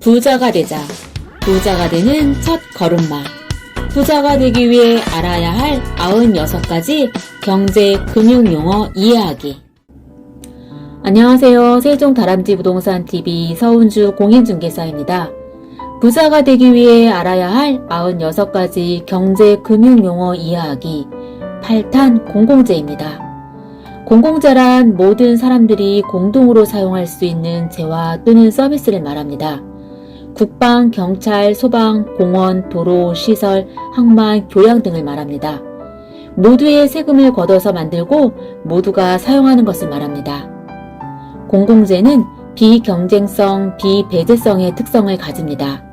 부자가 되자. 부자가 되는 첫 걸음마. 부자가 되기 위해 알아야 할 96가지 경제 금융 용어 이해하기. 안녕하세요. 세종 다람쥐 부동산 TV 서운주 공인중개사입니다. 부자가 되기 위해 알아야 할 96가지 경제 금융 용어 이해하기. 8탄 공공재입니다. 공공재란 모든 사람들이 공동으로 사용할 수 있는 재화 또는 서비스를 말합니다. 국방, 경찰, 소방, 공원, 도로, 시설, 항만, 교양 등을 말합니다. 모두의 세금을 걷어서 만들고 모두가 사용하는 것을 말합니다. 공공재는 비경쟁성, 비배제성의 특성을 가집니다.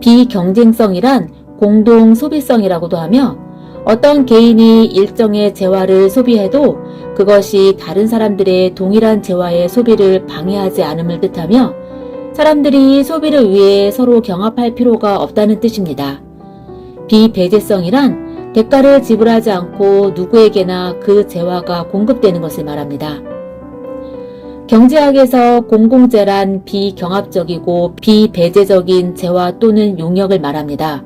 비경쟁성이란 공동 소비성이라고도 하며 어떤 개인이 일정의 재화를 소비해도 그것이 다른 사람들의 동일한 재화의 소비를 방해하지 않음을 뜻하며 사람들이 소비를 위해 서로 경합할 필요가 없다는 뜻입니다. 비배제성이란 대가를 지불하지 않고 누구에게나 그 재화가 공급되는 것을 말합니다. 경제학에서 공공재란 비경합적이고 비배제적인 재화 또는 용역을 말합니다.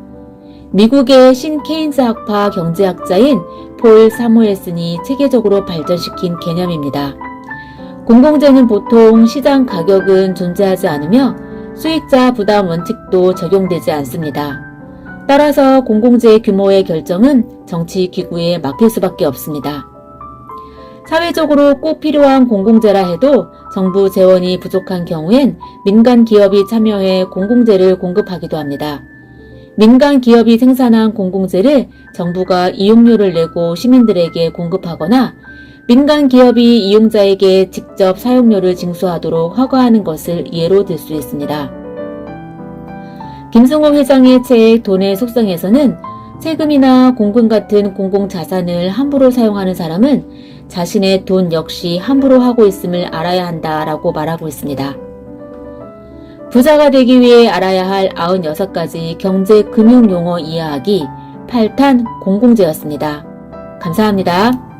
미국의 신케인즈 학파 경제학자인 폴 사무엘슨이 체계적으로 발전시킨 개념입니다. 공공재는 보통 시장 가격은 존재하지 않으며 수익자 부담 원칙도 적용되지 않습니다. 따라서 공공재 규모의 결정은 정치 기구에 맡길 수밖에 없습니다. 사회적으로 꼭 필요한 공공재라 해도 정부 재원이 부족한 경우엔 민간 기업이 참여해 공공재를 공급하기도 합니다. 민간 기업이 생산한 공공재를 정부가 이용료를 내고 시민들에게 공급하거나 민간 기업이 이용자에게 직접 사용료를 징수하도록 허가하는 것을 예로 들 수 있습니다. 김승호 회장의 책 돈의 속성에서는 세금이나 공금 같은 공공자산을 함부로 사용하는 사람은 자신의 돈 역시 함부로 하고 있음을 알아야 한다라고 말하고 있습니다. 부자가 되기 위해 알아야 할 96가지 경제 금융 용어 이해하기 8탄 공공재였습니다. 감사합니다.